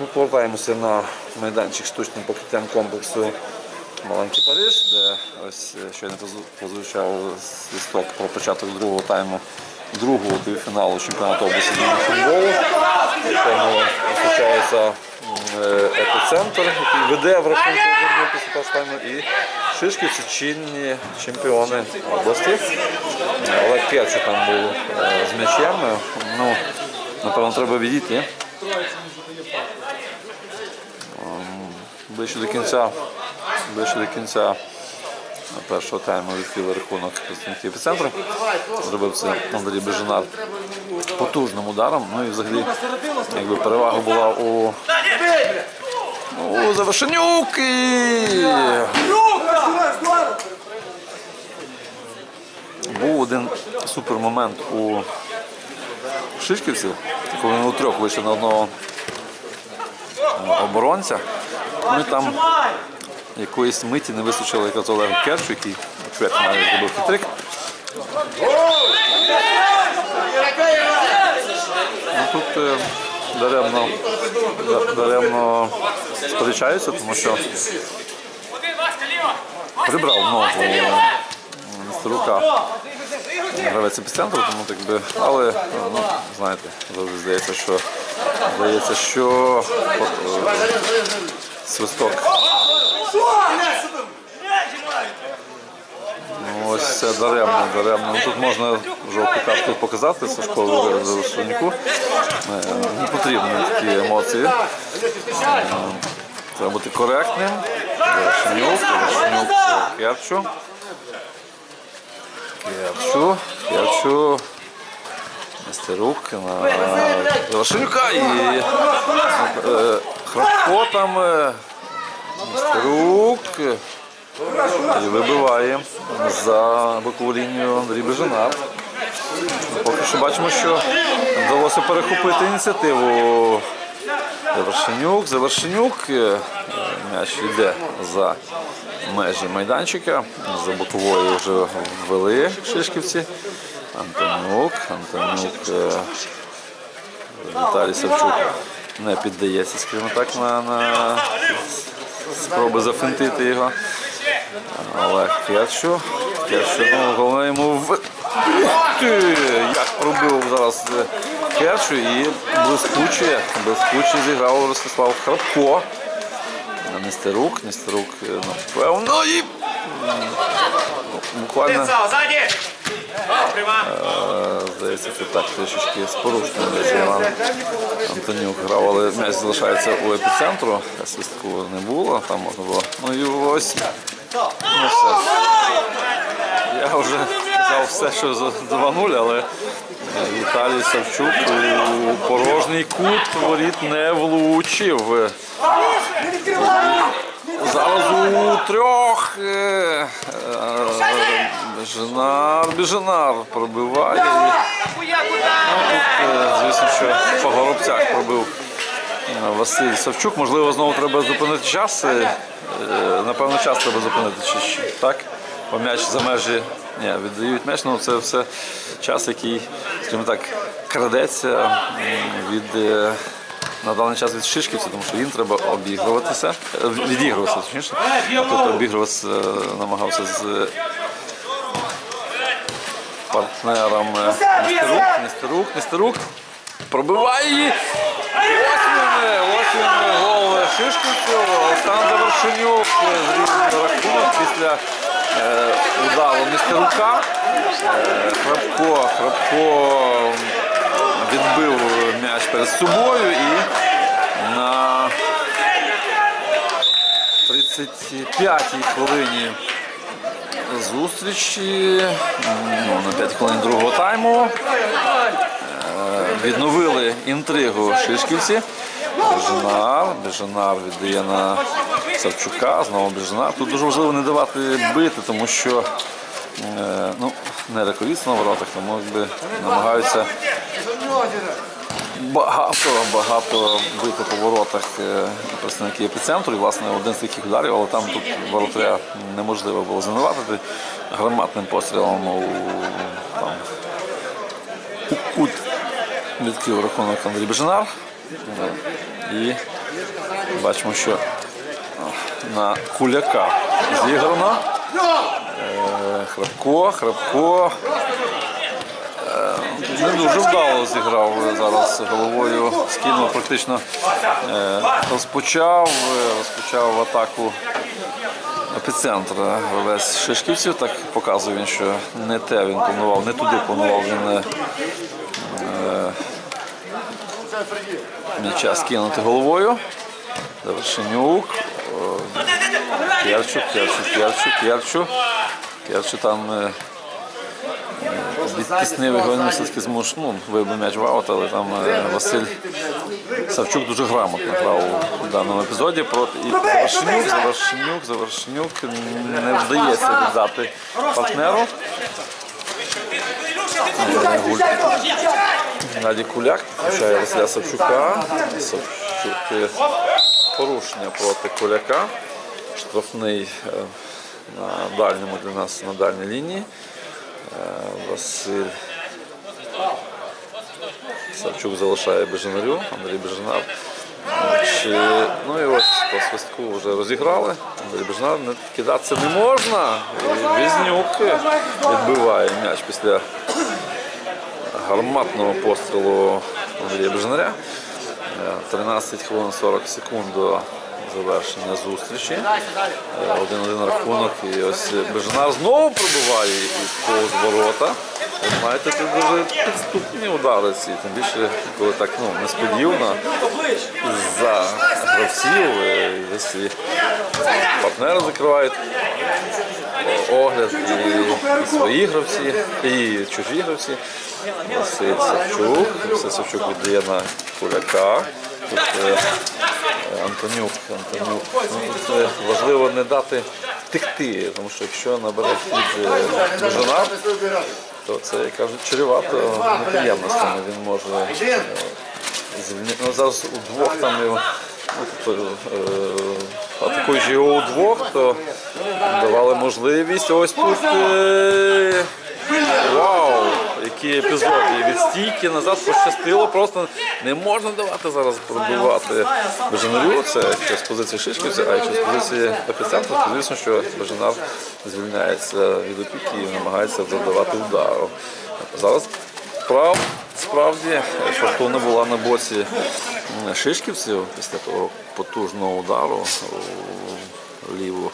Ми повертаємося на майданчик штучним покриттям комплексу Маленький Париж, де ось е, щойно позв- прозвучав свісток про початок другого тайму другого півфіналу чемпіонату області футболу, в якому зустрічається е, епіцентр, який веде в рахунку після першого тайму, і Шишківці чинні чемпіони області. Е, Олег там був е, з м'ячем. Ну, напевно, треба відійти. Ближче до кінця, ближче до кінця першого тайму відкрили рахунок представників епіцентру. Зробив це Андрій Бежинар потужним ударом. Ну і взагалі якби перевага була у, у Завершенюк. І... Був один супермомент у Шишківців, коли вони у трьох вийшли на одного оборонця. І там якоїсь миті не вистачило якраз Олегу Керчу, який чверть зробив хитрик. Ну, тут е, даремно, да- даремно сперечаються, тому що прибрав ногу Нестерука гравець епіцентру, тому так би, але ну, знаєте, завжди здається, що здається, що е, свисток. Ну, ось це даремно, даремно. Ну, тут можна жовту картку показати Сашко Завершенюку. Не потрібні такі емоції. Е, Треба бути коректним. Завершенюк, Завершенюк, Керчу. Керчу, Керчу. Нестерук на Завершенюка і е, Храпко там. е, Нестерук. І вибиває за бокову лінію Андрій Бежинар. Поки що бачимо, що вдалося перехопити ініціативу. Завершенюк, Завершенюк. Е, М'яч йде за межі майданчика. За боковою вже ввели Шишківці. Антонюк, Антонюк. е, Віталій Савчук не піддається, скажімо так, на, на спроби зафінтити його. Олег Керчу. Керчу, ну, головне йому в... Ти! Як пробив зараз е, Керчу і блискуче, блискуче зіграв Ростислав Храпко. Нестерук, Нестерук, е, напевно, і буквально Здається, це так трішечки з порушенням Іван Антонюк грав, але м'яч залишається у епіцентру. Свистку не було, там можна було. Ну і ось. Ну. Я вже казав все, що за 2-0, але е, Віталій Савчук у порожній кут воріт не влучив. Зараз у трьох. е, е, пробиває. І, е, Звісно, що по горобцях пробив е, Василь Савчук. Можливо, знову треба зупинити час. Е, Напевно, час треба зупинити. Чи, чи, так? Бо м'яч за межі ні, віддають м'яч. Ну, це все час, який, скажімо так, крадеться від. е, На даний час від Шишківця, тому що їм треба обігруватися, е, відігруватися, точніше. А обігруватися е, намагався з е, партнером Нестерук, Нестерук, Нестерук. Пробиває її. Ось він, ось він гол Шишківців. Олександр Вершинюк е, рахунок після е, удару Нестерука. Храпко, Храпко відбив перед собою і на 35-й хвилині зустрічі ну, на 5 хвилин другого тайму. е, Відновили інтригу Шишківці. Бежанар, Бежанар віддає на Савчука, знову Бежанар. Тут дуже важливо не давати бити, тому що е, ну, не рекордсна на воротах, тому якби намагаються багато, багато бити по воротах е, представники епіцентру. І, власне, один з таких ударів, але там тут воротаря неможливо було звинуватити громадним пострілом у, там, у кут відкрив рахунок Андрій Бежинар. І бачимо, що на куляка зіграно. Е, Храпко, Храпко. Е, Не дуже вдало зіграв зараз головою. Скинув практично е, розпочав, е, розпочав атаку епіцентра весь Шишківців. Так показує він, що не те він планував, не туди планував він е, м'яча скинути головою. Завершенюк. Керчук, Керчук, Керчук, Керчук. Керчук там е, е, відтіснив все-таки змуш, ну, вибив м'яч в аут, але там е, Василь Савчук дуже грамотно грав у даному епізоді. Проти і Завершенюк, Завершенюк, Завершенюк не вдається віддати партнеру. Геннадій Куляк включає Василя Савчука. Савчук порушення проти Куляка. Штрафний е, на дальньому для нас на дальній лінії. Е, Василь Савчук залишає Бежанарю, Андрій Бежанар. Е, ну і ось по свистку вже розіграли. Андрій Бежанар не кидатися не можна. Візнюк відбиває м'яч після гарматного пострілу Андрія Бежнаря. Е, 13 хвилин 40 секунд до завершення зустрічі. Е, Один-один рахунок. І ось Бежнар знову пробиває і повз ворота. Знаєте, це дуже підступні удари ці, тим більше, коли так ну, несподівано за гравців, е, якщо партнери закривають огляд і свої гравці, і чужі гравці. Савчук. Савчук віддає на Куляка. Тут е, Антонюк, Антонюк. Ну, тут е, важливо не дати втекти, тому що якщо набере хід е, то це, як кажуть, чревато неприємностями. Він може е, звільнити. Ну, зараз удвох там його. Ну, тобто, е, атакуючи його удвох, то давали можливість. Ось тут. Е, вау! Які епізоди. Від стійки назад пощастило, просто не можна давати зараз пробивати Бежанарю. Це якщо з позиції Шишківця, а якщо з позиції епіцентру, то звісно, що Бежанар звільняється від опіки і намагається завдавати удару. Зараз прав, справді фортуна була на боці шишківців після того потужного удару у ліву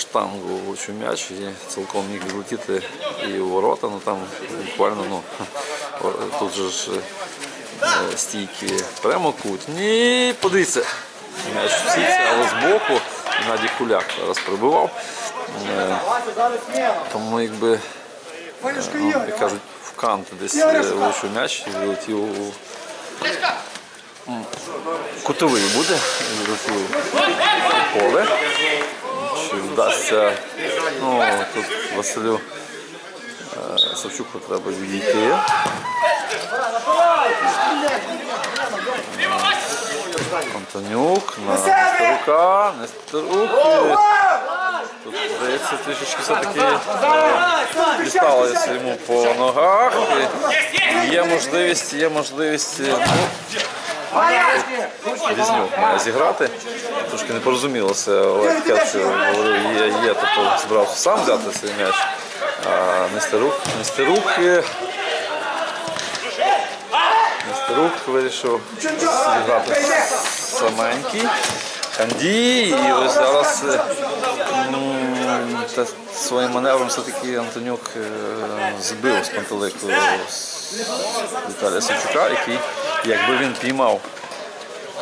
штангу влучив м'яч і цілком міг відлетіти і у ворота. Ну там буквально ну, тут же ж е, стійки прямокутні. Подивіться, м'яч в сітці, але збоку Геннадій Куляк зараз прибивав. Е, Тому якби ну, як кажуть, в кант десь е, влучив м'яч і влетів у кутовий буде, поле. Чи вдасться ну, тут Василю е, Савчуку треба відійти. Антонюк на Нестерука. Нестерук. е, Тут, здається, трішечки все-таки е, дісталося йому по ногах. І Є можливість, є можливість. е, Ну, Візнюк має зіграти. Трошки не порозумілося. Олег говорив, є, є, тобто збирався сам взяти цей м'яч. Нестерук, Нестерук, Нестерук вирішив зіграти саменький. Ханді, і ось зараз е, та своїм маневром все-таки Антонюк е, збив з пантелику Віталія Савчука, який, якби він піймав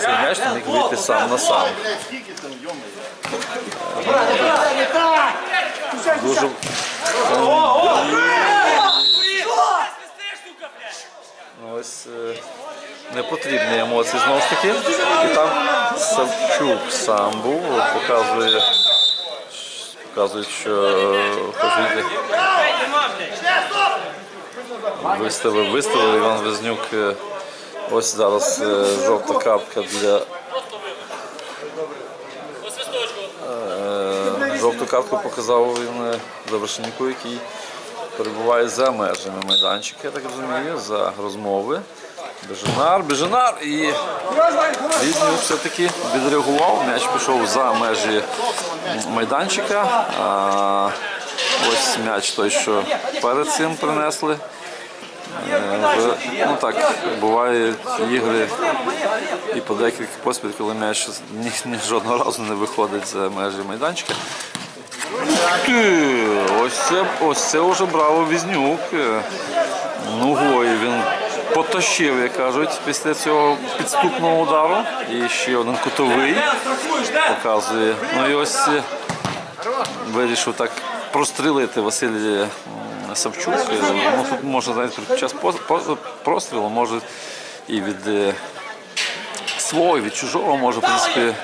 цей м'яч, то міг вийти сам на сам. Дуже Ну, ось е, непотрібні емоції знову ж таки. І там Савчук сам був, показує, показує, що е, хоче виставив, виставив Іван Везнюк. Ось зараз е, жовта картка для Е, жовту картку показав він е, який перебуває за межами майданчика, я так розумію, за розмови. Беженар, Беженар і Різнюк все-таки відреагував. М'яч пішов за межі майданчика. А, ось м'яч той, що перед цим принесли. Е, Ну так, бувають ігри і по декілька поспіль, коли м'яч ні, ні жодного разу не виходить за межі майданчика. Ти, ось це, ось це вже браво Візнюк. Ногою він потащив, як кажуть, після цього підступного удару. І ще один кутовий показує. Ну і ось е, вирішив так прострілити Василь Савчук. Ну, тут може знаєте, під час прострілу може і від е, свого, і від чужого може, в принципі,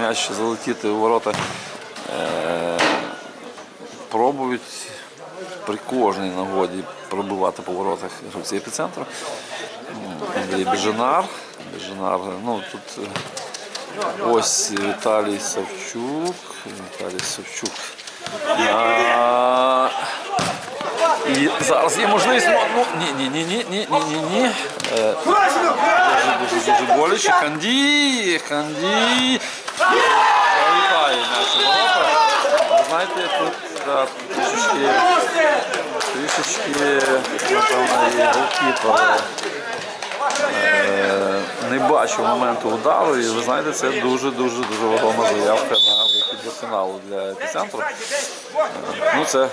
м'яч залетіти у ворота. Е, Пробують при кожній нагоді пробивати по воротах гравці епіцентру. Андрій. Беженар, ну тут е, ось Віталій Савчук. Віталій Савчук. А, Зараз є можливість. Ну, Ні, ні, ні, ні, ні, ні, ні, ні. Е, дуже дуже дуже боляче. Ханді! Ханді! Вітає наші ворота. Ви знаєте, тут да, трішечки, трішечки, напевно, і голкіпер не бачив моменту удару. І ви знаєте, це дуже-дуже дуже вагома заявка на вихід до фіналу для епіцентру. Е, ну, це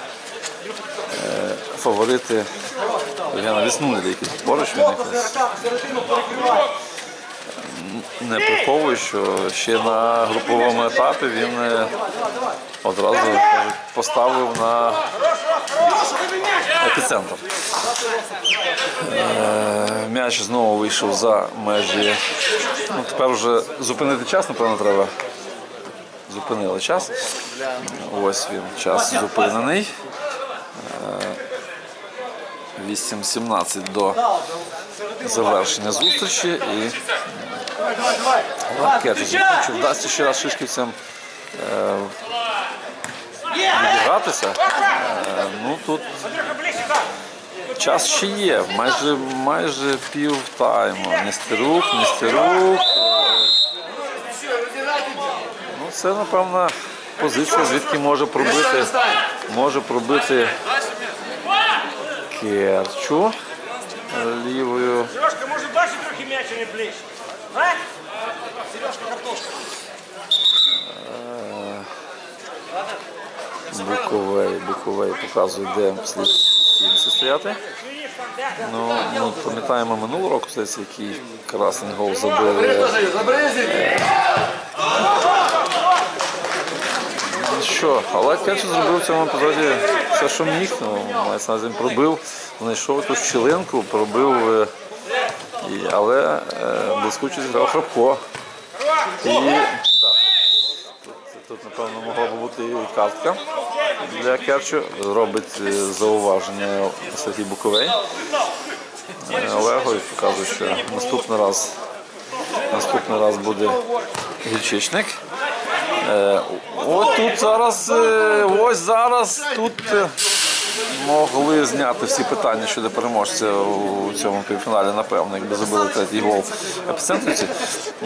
фаворити Євгена Віснулі, який поруч він не приховує, що ще на груповому етапі він е, одразу поставив на епіцентр. Е, М'яч знову вийшов за межі. Ну, тепер вже зупинити час, напевно, треба. Зупинили час. Ось він, час зупинений. Е, 8.17 до завершення зустрічі. І Кетич, чи вдасться ще раз шишківцям е, відігратися. Е, ну тут час ще є, майже, майже пів тайму. Нестерук, Нестерук. е, Ну, це, напевно, позиція, звідки може пробити, може пробити Керчу е, лівою. Сережка, може далі трохи м'яча не ближче? А? Сережка, картошка. Буковий, Буковий показує, де слід стояти. Ну, ну, пам'ятаємо минулого року, здається, який красний гол забили. Ну Що, але Кельчо зробив в цьому епізоді все, що міг. Ну, мається пробив, знайшов ту щілинку, пробив, е, але е, блискуче зіграв Храпко. І да, тут, тут, напевно, могла б бути і картка для Керчу. Робить е, зауваження Сергій Буковий. Е, Олего і показує, що наступний раз, наступний раз буде гільчичник. Е, От тут зараз, е, ось зараз тут е, могли зняти всі питання щодо переможця у цьому півфіналі, напевно, якби забили третій гол епіцентрівці.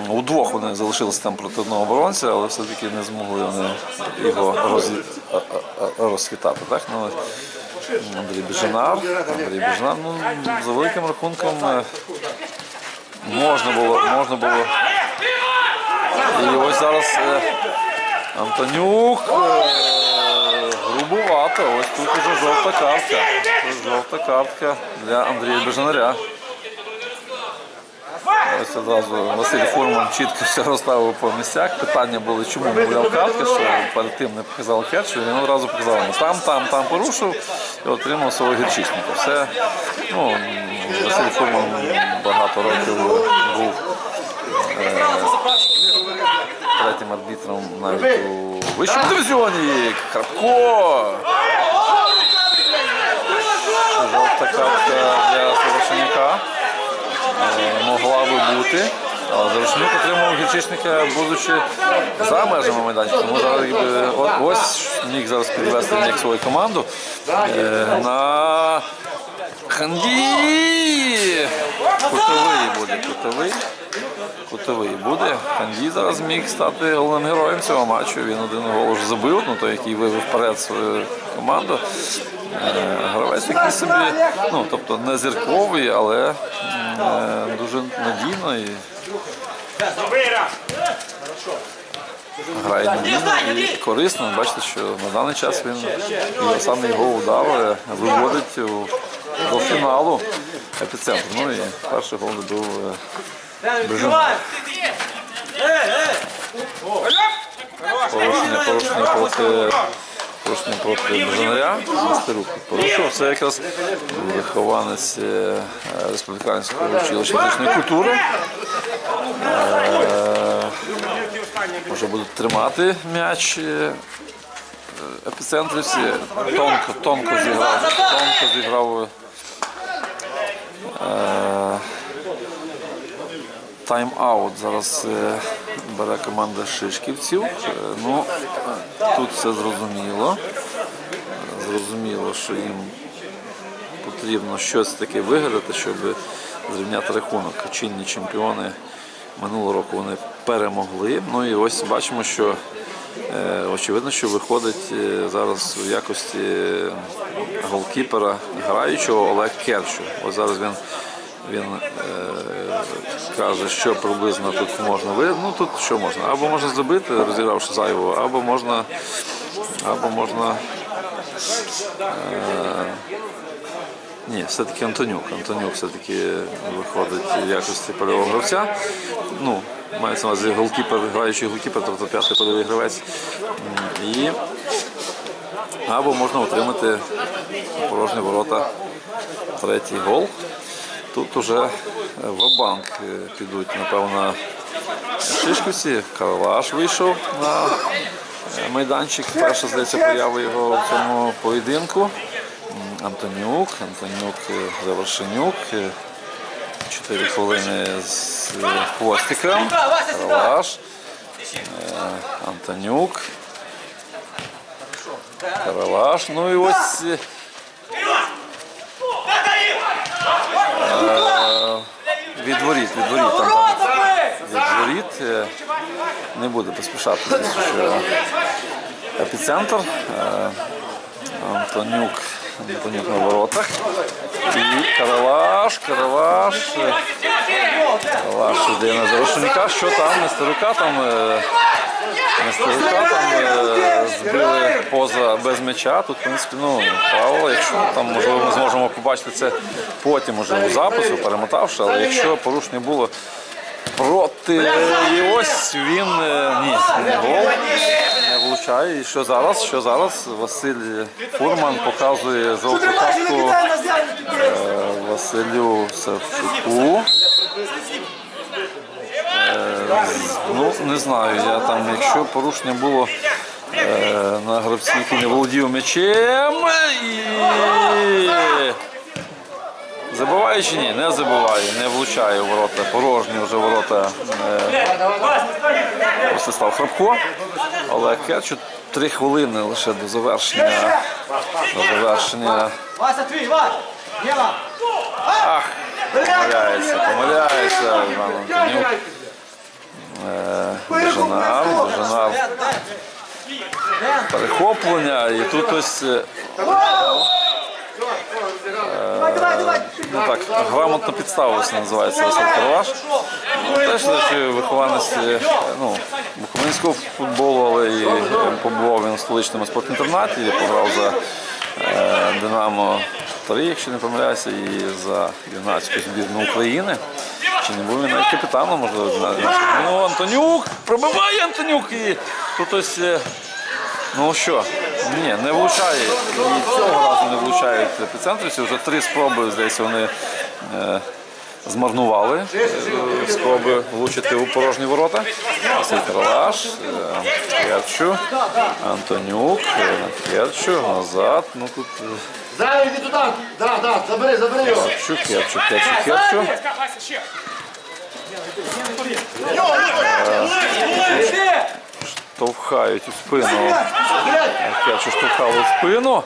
Удвох вони залишилися там проти одного оборонця, але все-таки не змогли вони його а- розхитати. Так? Ну, Андрій Біженар, Андрій Біженар, ну, за великим рахунком можна було, можна було. І ось зараз Антонюк е, грубувато. Ось тут уже жовта картка. Жовта картка для Андрія Бежанаря. Ось одразу Василь Фурман чітко все розставив по місцях. Питання були, чому гуляв картка, що перед тим не показав Керчу. Він одразу показав ну, там, там, там порушив і отримав свого гірчичника. Все, ну, Василь Фурман багато років був третім арбітром навіть у вищому дивізіоні. Крапко. Жовта картка для Совершенюка е, могла би бути. Але Зарошнюк отримав гірчичника, будучи за межами майданчика. Тому зараз ось міг зараз підвести як свою команду е, на Ханді! Кутовий буде, кутовий. Кутовий буде. Ханді зараз міг стати головним героєм цього матчу. Він один гол вже забив, ну той, який вивів вперед свою команду. Е, Гравець такий собі, ну тобто не зірковий, але е, дуже надійно і грає надійно і корисно. Бачите, що на даний час він саме його удар е, виводить до фіналу епіцентру. Ну і перший гол забив е, Бежина. Порушення, порушення проти порушення проти порушив. Це якраз вихованець е, республіканського училища фізичної культури. Може будуть тримати м'яч е, епіцентрівці. Тонко, тонко зіграв. Тонко зіграв. Е, Тайм-аут зараз е, бере команда Шишківців. Е, Ну, тут все зрозуміло. Зрозуміло, що їм потрібно щось таке виграти, щоб зрівняти рахунок. Чинні чемпіони минулого року вони перемогли. Ну і ось бачимо, що е, очевидно, що виходить е, зараз в якості е, голкіпера граючого Олег Керчу. Ось зараз він. Він е, каже, що приблизно тут можна. Ну тут що можна? Або можна зробити, розігравши зайвого, або можна, або можна ні, все-таки Антонюк. Антонюк все-таки виходить в якості польового гравця. Ну, мається на увазі голкіпер, граючий голкіпер, тобто п'ятий польовий гравець. І або можна отримати порожні ворота третій гол. Тут уже в банк підуть, напевно, Шишківці. Карлаш вийшов на е, майданчик. Перша, здається, поява його в цьому поєдинку. Антонюк, Антонюк, е, Завершенюк. е, Чотири хвилини з е, хвостиком. Карлаш. е, Антонюк. Каралаш. Ну і ось е, від воріт. Там, там від воріт. е, Не буде поспішати, що епіцентр. Е, Антонюк, Антонюк на воротах. І Каралаш. е, Каралаш іде на завершенника. Що там? Нестерука там. Там е, збили поза без м'яча. Тут, в принципі, ну, правило, якщо там, можливо, ми зможемо побачити це потім, можливо, у запису, перемотавши, але якщо порушення було проти і ось він е, ні, не гол, не влучає. І що зараз? Що зараз? Василь Фурман показує золоту картку е, Василю Савчуку. Ну, не знаю, я там, якщо порушення було е, на гравці, який не володів м'ячем. І... Забиває чи ні? Не забиває, не влучає в ворота. Порожні вже ворота е, Ростислав Храпко. Олег Керчу. Три хвилини лише до завершення. До завершення. Вася, твій, Вася! Ах, помиляється, помиляється Іван Антонюк. Е, Бежанар, Бежанар. Перехоплення і тут ось е, давай! ну так, грамотно підставився, називається Карваш. Теж вихованець е, ну, буковинського футболу, але і е, побував він у столичному спортінтернаті, пограв за е, Динамо 3, якщо не помиляюся, і за юнацьку збірну України. Чи не був він навіть капітаном, можливо. Ну, Антонюк, пробиває Антонюк і тут ось. е, Ну що, ні, не влучає. І цього разу не влучають епіцентрівці. Вже три спроби, здається, вони е, змарнували е, спроби влучити у порожні ворота. Е, Керчу, Антонюк, Керчу, назад. Ну тут Зараз туди. Да, да, забери, забери його. Керчу, Керчу, Керчу, Керчу. Штовхають у спину. Махевчу штовхали у спину.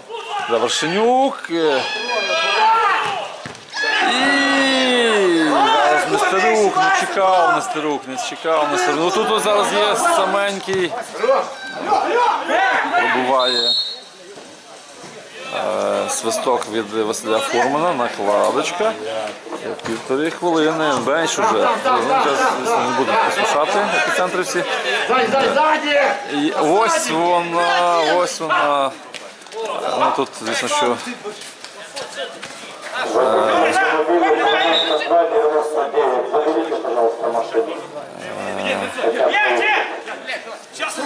Завершенюк. І зараз Нестерук не чекав, Нестерук, не чекав, Нестерук. Ну тут зараз є саменький. Пробуває свисток від Василя Формана, накладочка. Півтори хвилини, бенч уже. Зараз, звісно, не буду послушати епіцентрівці. Зай, зай, ззаді! І ось вона, ось вона. Е, Ну тут, звісно, що Куди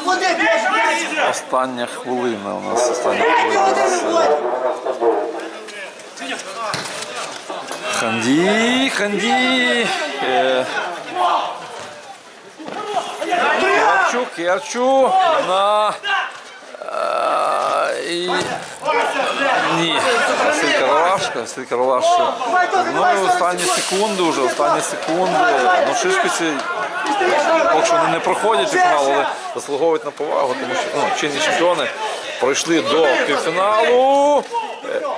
б'єш, блядь? остання хвилина у нас остання хвилина. у нас, е, Ханді, Ханді. Е, Керчу, Керчу на. е, І... Ні, Василь Каралашка, Василь Ну і останні секунди вже, останні секунди. Ну, шишкиці поки що вони не проходять у фінал, але заслуговують на повагу, тому що ну, чинні чемпіони пройшли до півфіналу.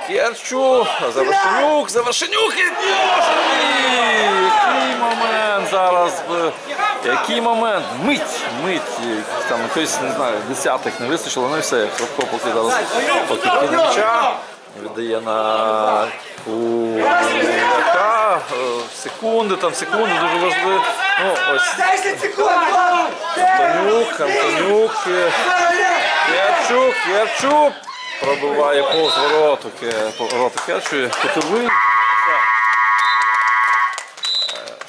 Керчу, Завершенюк, Завершенюк і! Який момент зараз. Який момент? Мить, мить. Там якось, не знаю, десятих не вистачило, ну і все. Хлопко поки зараз поки м'яча. Віддає на Куляка. Е, Секунди, там секунди, дуже важливо. Ну, ось 10 секунд, Влад! Антонюк, Антонюк, е, Керчук, Керчук. Пробиває повз вороту, ворота Керчує. Кутовий.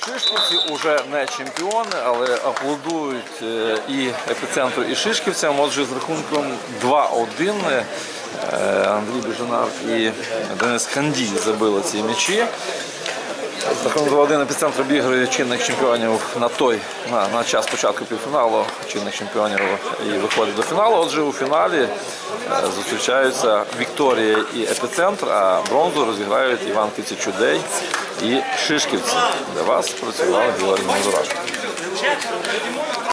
Шишківці вже не чемпіони, але аплодують е, і епіцентру, і шишківцям. Отже, з рахунком 2-1 е, Андрій Біжанар і Денис Хандій забили ці м'ячі. З рахунком 2-1 епіцентр обігрує чинних чемпіонів на той, на, на час початку півфіналу чинних чемпіонів і виходить до фіналу. Отже, у фіналі е, зустрічаються Вікторія і епіцентр, а бронзу розіграють Іванківці Чудей і Шишківці. Для вас працював Георгій Мазурашко.